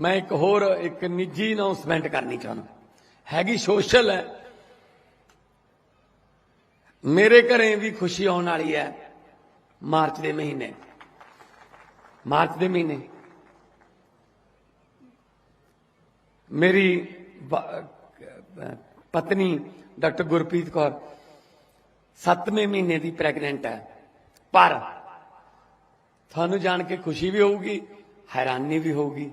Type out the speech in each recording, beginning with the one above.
ਮੈਂ ਇੱਕ ਹੋਰ, ਇੱਕ ਨਿੱਜੀ ਅਨਾਉਂਸਮੈਂਟ ਕਰਨੀ ਚਾਹੁੰਦਾ। ਹੈਗੀ ਸੋਸ਼ਲ ਹੈ। ਮੇਰੇ ਘਰੇ ਵੀ ਖੁਸ਼ੀ ਆਉਣ ਵਾਲੀ ਹੈ ਮਾਰਚ ਦੇ ਮਹੀਨੇ। ਮਾਰਚ ਦੇ ਮਹੀਨੇ। ਮੇਰੀ ਪਤਨੀ ਡਾਕਟਰ ਗੁਰਪ੍ਰੀਤ ਕੌਰ 7ਵੇਂ ਮਹੀਨੇ ਦੀ ਪ੍ਰੈਗਨੈਂਟ ਹੈ। ਪਰ ਤੁਹਾਨੂੰ ਜਾਣ ਕੇ ਖੁਸ਼ੀ ਵੀ ਹੋਊਗੀ, ਹੈਰਾਨੀ ਵੀ ਹੋਊਗੀ।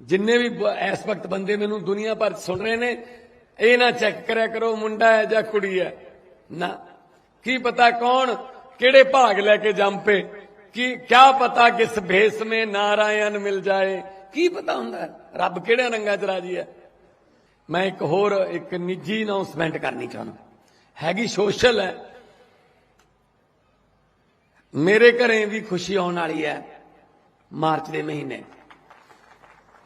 ਜਿੰਨੇ ਵੀ ਇਸ ਵਕਤ ਬੰਦੇ ਮੈਨੂੰ ਦੁਨੀਆ ਭਰ 'ਚ ਸੁਣ ਰਹੇ ਨੇ, ਇਹ ਨਾ ਚੈੱਕ ਕਰਿਆ ਕਰੋ, ਮੁੰਡਾ ਹੈ ਜਾਂ ਕੁੜੀ ਹੈ। ਨਾ। ਕੀ ਪਤਾ ਕੌਣ ਕਿਹੜੇ ਭਾਗ ਲੈ ਕੇ ਜੰਪੇ ਕੀ, ਕਿਆ ਪਤਾ ਕਿਸ ਭੇਸ ਮੇ ਨਾਰਾਇਣ ਮਿਲ ਜਾਏ? ਕੀ ਪਤਾ ਹੁੰਦਾ? ਰੱਬ ਕਿਹੜੇ ਰੰਗਾਂ 'ਚ ਰਾਜੀ ਹੈ? ਮੈਂ ਇੱਕ ਹੋਰ, ਇੱਕ ਨਿੱਜੀ ਅਨਾਉਂਸਮੈਂਟ ਕਰਨੀ ਚਾਹੁੰਦਾ। ਹੈਗੀ ਸੋਸ਼ਲ ਹੈ। ਮੇਰੇ ਘਰੇ ਵੀ ਖੁਸ਼ੀ ਆਉਣ ਵਾਲੀ ਹੈ ਮਾਰਚ ਦੇ ਮਹੀਨੇ।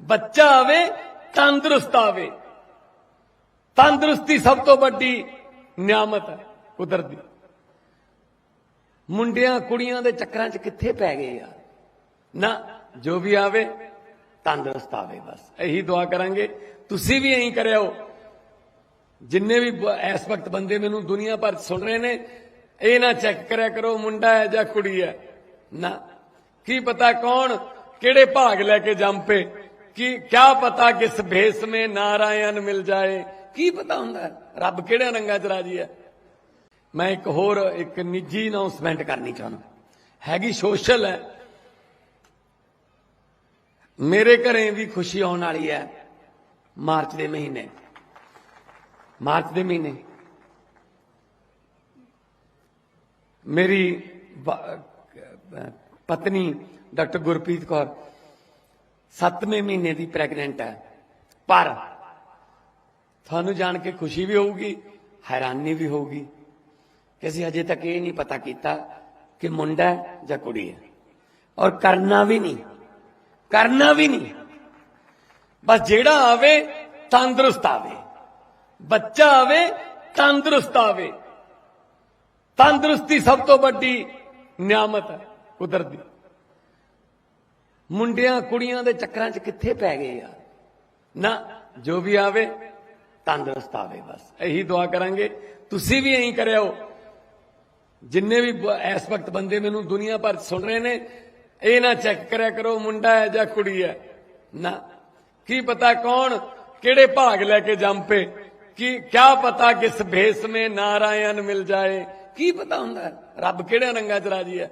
ਬੱਚਾ ਆਵੇ, ਤੰਦਰੁਸਤ ਆਵੇ। ਤੰਦਰੁਸਤੀ ਸਭ ਤੋਂ ਵੱਡੀ ਨਿਆਮਤ ਹੈ, ਕੁਦਰਤ। ਦੀ ਮੁੰਡਿਆਂ, ਕੁੜੀਆਂ ਦੇ ਚੱਕਰਾਂ 'ਚ ਕਿੱਥੇ ਪੈ ਗਏ ਯਾਰ ਨਾ, ਜੋ ਵੀ ਆਵੇ, ਤੰਦਰੁਸਤ ਆਵੇ ਬਸ। ਇਹੀ ਦੁਆ ਕਰਾਂਗੇ। ਤੁਸੀਂ ਵੀ ਇਹੀ ਕਰਿਓ। ਜਿੰਨੇ ਵੀ ਇਸ ਵਕਤ ਬੰਦੇ ਮੈਨੂੰ ਦੁਨੀਆ ਭਰ 'ਚ ਸੁਣ ਰਹੇ ਨੇ, ਇਹ ਨਾ ਚੈੱਕ ਕਰਿਆ ਕਰੋ, ਮੁੰਡਾ ਹੈ ਜਾਂ ਕੁੜੀ ਹੈ। ਨਾ, ਕੀ ਪਤਾ ਕੌਣ ਕਿਹੜੇ ਭਾਗ ਲੈ ਕੇ ਜੰਪੇ ਕੀ, ਕਿਆ ਪਤਾ ਕਿਸ ਭੇਸ ਮੇ ਨਾਰਾਇਣ ਮਿਲ ਜਾਏ? ਕੀ ਪਤਾ ਹੁੰਦਾ? ਰੱਬ ਕਿਹੜੇ ਰੰਗਾਂ 'ਚ ਰਾਜੀ ਹੈ? ਮੈਂ ਇੱਕ ਹੋਰ, ਇੱਕ ਨਿੱਜੀ ਅਨਾਉਂਸਮੈਂਟ ਕਰਨੀ ਚਾਹੁੰਦਾ। ਹੈਗੀ ਸੋਸ਼ਲ ਹੈ। ਮੇਰੇ ਘਰੇ ਵੀ ਖੁਸ਼ੀ ਆਉਣ ਵਾਲੀ ਹੈ ਮਾਰਚ ਦੇ ਮਹੀਨੇ। ਮਾਰਚ ਦੇ ਮਹੀਨੇ। ਮੇਰੀ ਪਤਨੀ ਡਾਕਟਰ ਗੁਰਪ੍ਰੀਤ ਕੌਰ 7ਵੇਂ ਮਹੀਨੇ ਦੀ ਪ੍ਰੈਗਨੈਂਟ ਹੈ ਪਰ ਤੁਹਾਨੂੰ ਜਾਣ ਕੇ ਖੁਸ਼ੀ ਵੀ ਹੋਊਗੀ ਹੈਰਾਨੀ ਵੀ ਹੋਊਗੀ ਕਿ ਅਸੀਂ ਅਜੇ ਤੱਕ ਇਹ ਨਹੀਂ ਪਤਾ ਕੀਤਾ ਕਿ ਮੁੰਡਾ ਹੈ ਜਾਂ ਕੁੜੀ ਹੈ ਔਰ ਕਰਨਾ ਵੀ ਨਹੀਂ ਕਰਨਾ ਵੀ ਨਹੀਂ ਬਸ ਜਿਹੜਾ ਆਵੇ ਤੰਦਰੁਸਤ ਆਵੇ ਬੱਚਾ ਆਵੇ ਤੰਦਰੁਸਤ ਆਵੇ ਤੰਦਰੁਸਤੀ ਸਭ ਤੋਂ ਵੱਡੀ ਨਿਆਮਤ ਹੈ ਕੁਦਰਤ ਦੀ ਮੁੰਡਿਆਂ ਕੁੜੀਆਂ ਦੇ ਚੱਕਰਾਂ 'ਚ ਕਿੱਥੇ ਪੈ ਗਏ ਯਾਰ ਨਾ, ਜੋ ਵੀ ਆਵੇ, ਤੰਦਰੁਸਤ ਆਵੇ ਬਸ। ਇਹੀ ਦੁਆ ਕਰਾਂਗੇ। ਤੁਸੀਂ ਵੀ ਇਹੀ ਕਰਿਓ। ਜਿੰਨੇ ਵੀ ਇਸ ਵਕਤ ਬੰਦੇ ਮੈਨੂੰ ਦੁਨੀਆ ਭਰ 'ਚ ਸੁਣ ਰਹੇ ਨੇ, ਇਹ ਨਾ ਚੈੱਕ ਕਰਿਆ ਕਰੋ, ਮੁੰਡਾ ਹੈ ਜਾਂ ਕੁੜੀ ਹੈ। ਨਾ। ਕੀ ਪਤਾ ਕੌਣ ਕਿਹੜੇ ਭਾਗ ਲੈ ਕੇ ਜੰਮ ਜੰਪੇ ਕੀ, ਕਿਆ ਪਤਾ ਕਿਸ ਭੇਸ ਮੇ ਨਾਰਾਇਣ ਮਿਲ ਜਾਏ? ਕੀ ਪਤਾ ਹੁੰਦਾ? ਰੱਬ ਕਿਹੜੇ ਰੰਗਾਂ 'ਚ ਰਾਜੀ ਹੈ?